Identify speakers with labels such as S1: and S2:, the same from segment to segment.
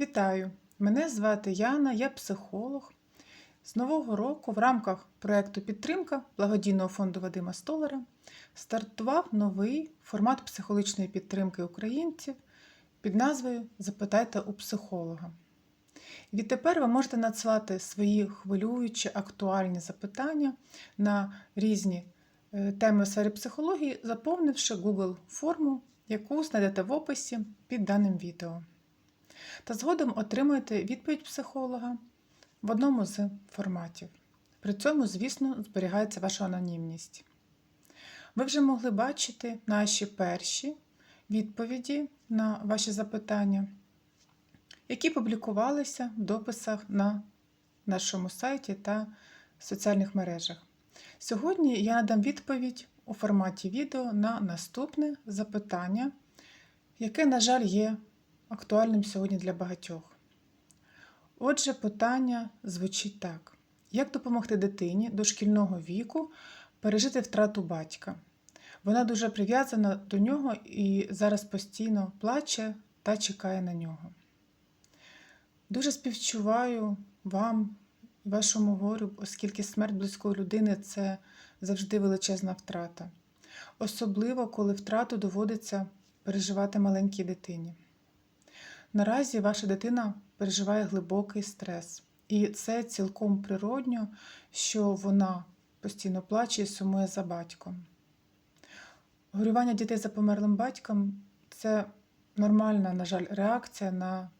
S1: Вітаю! Мене звати Яна, я психолог. З нового року в рамках проєкту Підтримка благодійного фонду Вадима Столара стартував новий формат психологічної підтримки українців під назвою Запитайте у психолога. Відтепер ви можете надсилати свої хвилюючі актуальні запитання на різні е, теми в сфері психології, заповнивши Google форму, яку знайдете в описі під даним відео та згодом отримуєте відповідь психолога в одному з форматів. При цьому, звісно, зберігається ваша анонімність. Ви вже могли бачити наші перші відповіді на ваші запитання, які публікувалися в дописах на нашому сайті та соціальних мережах. Сьогодні я надам відповідь у форматі відео на наступне запитання, яке, на жаль, є актуальним сьогодні для багатьох. Отже, питання звучить так: як допомогти дитині дошкільного віку пережити втрату батька? Вона дуже прив'язана до нього і зараз постійно плаче та чекає на нього. Дуже співчуваю вам вашому горю, оскільки смерть близької людини це завжди величезна втрата. Особливо, коли втрату доводиться переживати маленькій дитині. Наразі ваша дитина переживає глибокий стрес, і це цілком природньо, що вона постійно плаче і сумує за батьком. Горювання дітей за померлим батьком це нормальна, на жаль, реакція на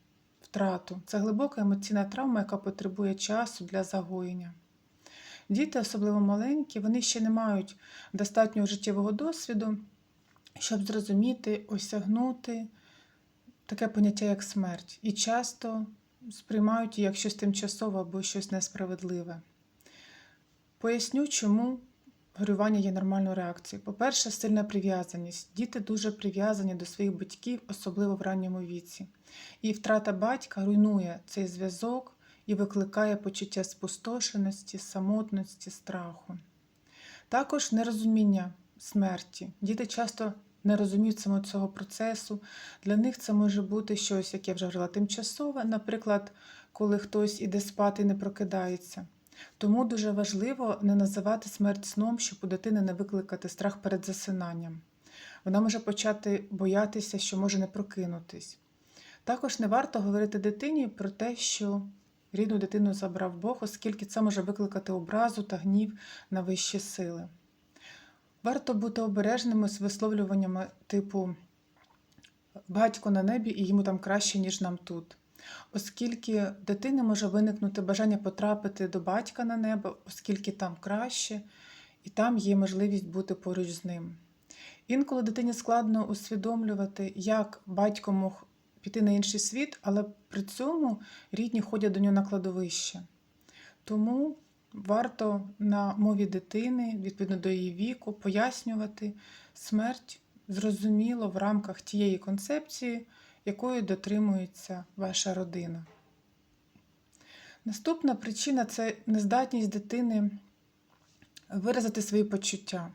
S1: втрату. Це глибока емоційна травма, яка потребує часу для загоєння. Діти, особливо маленькі, вони ще не мають достатнього життєвого досвіду, щоб зрозуміти, осягнути таке поняття, як смерть, і часто сприймають її як щось тимчасове або щось несправедливе. Поясню, чому горювання є нормальною реакцією. По-перше, сильна прив'язаність. Діти дуже прив'язані до своїх батьків, особливо в ранньому віці. І втрата батька руйнує цей зв'язок і викликає почуття спустошеності, самотності, страху. Також нерозуміння смерті. Діти часто не розуміють саме цього процесу. Для них це може бути щось, як я вже говорила, тимчасове, наприклад, коли хтось іде спати і не прокидається. Тому дуже важливо не називати смерть сном, щоб у дитини не викликати страх перед засинанням. Вона може почати боятися, що може не прокинутись. Також не варто говорити дитині про те, що рідну дитину забрав Бог, оскільки це може викликати образу та гнів на вищі сили. Варто бути обережними з висловлюваннями типу батько на небі і йому там краще, ніж нам тут. Оскільки дитини може виникнути бажання потрапити до батька на небо, оскільки там краще, і там є можливість бути поруч з ним. Інколи дитині складно усвідомлювати, як батько мог піти на інший світ, але при цьому рідні ходять до нього на кладовище. Тому варто на мові дитини, відповідно до її віку, пояснювати смерть зрозуміло в рамках тієї концепції, якої дотримується ваша родина. Наступна причина це нездатність дитини виразити свої почуття.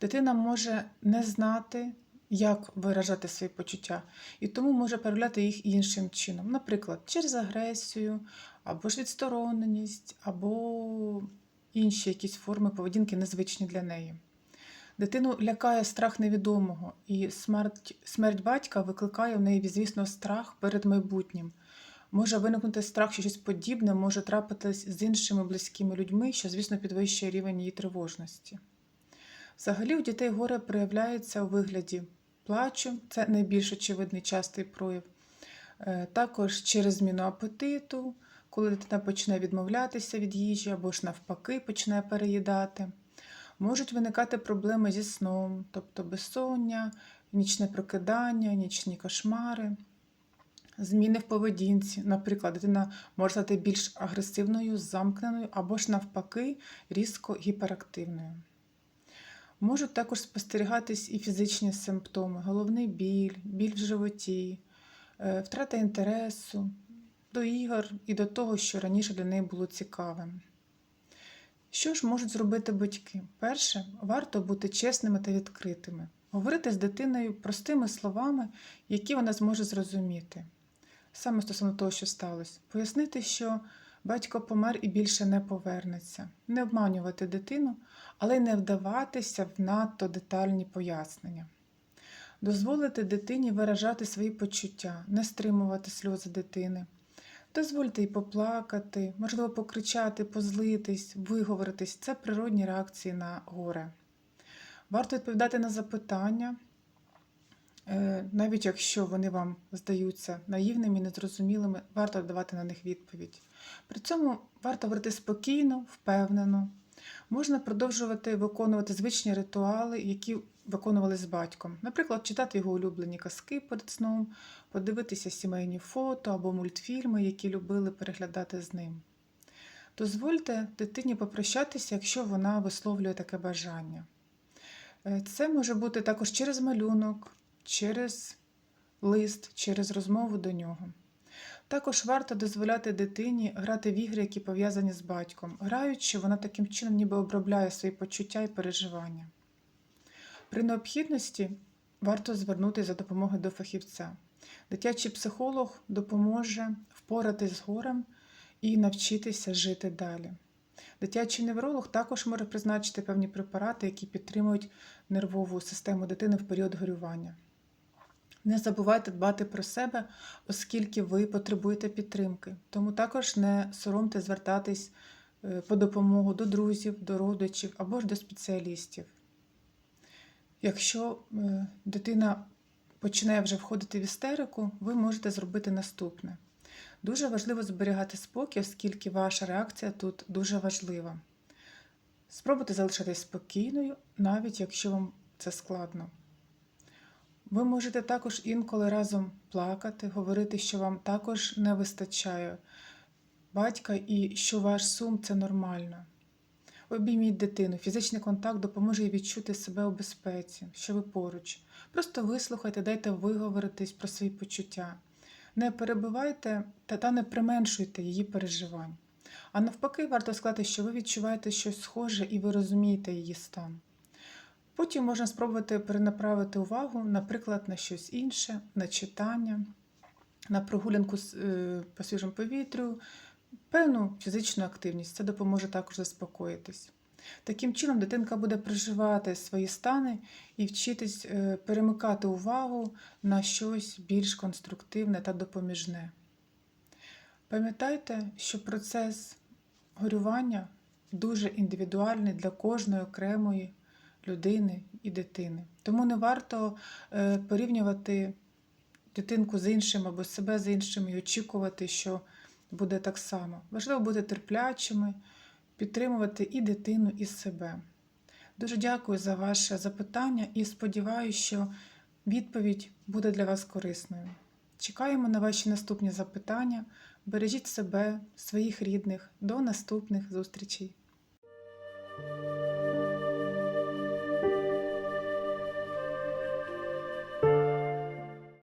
S1: Дитина може не знати, як виражати свої почуття, і тому може проявляти їх іншим чином, наприклад, через агресію, або ж відстороненість, або інші якісь форми поведінки незвичні для неї. Дитину лякає страх невідомого, і смерть, смерть батька викликає в неї, звісно, страх перед майбутнім. Може виникнути страх, що щось подібне може трапитись з іншими близькими людьми, що, звісно, підвищує рівень її тривожності. Взагалі, у дітей горе проявляється у вигляді плачу, це найбільш очевидний частий прояв. Е, також через зміну апетиту, коли дитина почне відмовлятися від їжі або ж навпаки почне переїдати. Можуть виникати проблеми зі сном, тобто безсоння, нічне прокидання, нічні кошмари, зміни в поведінці. Наприклад, дитина може стати більш агресивною, замкненою або ж навпаки різко гіперактивною. Можуть також спостерігатись і фізичні симптоми: головний біль, біль в животі, е, втрата інтересу до ігор і до того, що раніше для неї було цікавим. Що ж можуть зробити батьки? Перше, варто бути чесними та відкритими, говорити з дитиною простими словами, які вона зможе зрозуміти. саме стосовно того, що сталося. Пояснити, що батько помер і більше не повернеться, не обманювати дитину, але й не вдаватися в надто детальні пояснення. Дозволити дитині виражати свої почуття, не стримувати сльози дитини. Дозвольте їй поплакати, можливо, покричати, позлитись, виговоритись це природні реакції на горе. Варто відповідати на запитання, е, навіть якщо вони вам здаються наївними і незрозумілими, варто давати на них відповідь. При цьому варто говорити спокійно, впевнено. Можна продовжувати виконувати звичні ритуали, які виконували з батьком. Наприклад, читати його улюблені казки перед сном, подивитися сімейні фото або мультфільми, які любили переглядати з ним. Дозвольте дитині попрощатися, якщо вона висловлює таке бажання. Е, Це може бути також через малюнок, через лист, через розмову до нього. Також варто дозволяти дитині грати в ігри, які пов'язані з батьком. Граючи, вона таким чином ніби обробляє свої почуття і переживання. При необхідності варто звернутися за допомогою до фахівця. Дитячий психолог допоможе впоратись з горем і навчитися жити далі. Дитячий невролог також може призначити певні препарати, які підтримують нервову систему дитини в період горювання. Не забувайте дбати про себе, оскільки ви потребуєте підтримки. Тому також не соромте звертатись е, по допомогу до друзів, до родичів або ж до спеціалістів. Якщо е, дитина починає вже входити в істерику, ви можете зробити наступне. Дуже важливо зберігати спокій, оскільки ваша реакція тут дуже важлива. Спробуйте залишатись спокійною, навіть якщо вам це складно. Ви можете також інколи разом плакати, говорити, що вам також не вистачає батька і що ваш сум це нормально. Обійміть дитину, фізичний контакт допоможе їй відчути себе у безпеці, що ви поруч. Просто вислухайте, дайте виговоритись про свої почуття. Не перебивайте та, не применшуйте її переживань. А навпаки, варто сказати, що ви відчуваєте щось схоже і ви розумієте її стан. Потім можна спробувати перенаправити увагу, наприклад, на щось інше, на читання, на прогулянку е, по свіжому повітрю, певну фізичну активність. Це допоможе також заспокоїтись. Таким чином, дитинка буде проживати свої стани і вчитись е, перемикати увагу на щось більш конструктивне та допоміжне. Пам'ятайте, що процес горювання дуже індивідуальний для кожної окремої людини і дитини. Тому не варто е, порівнювати дитинку з іншим або себе з іншим і очікувати, що буде так само. Важливо бути терплячими, підтримувати і дитину, і себе. Дуже дякую за ваше запитання і сподіваюся, що відповідь буде для вас корисною. Чекаємо на ваші наступні запитання. Бережіть себе, своїх рідних. До наступних зустрічей!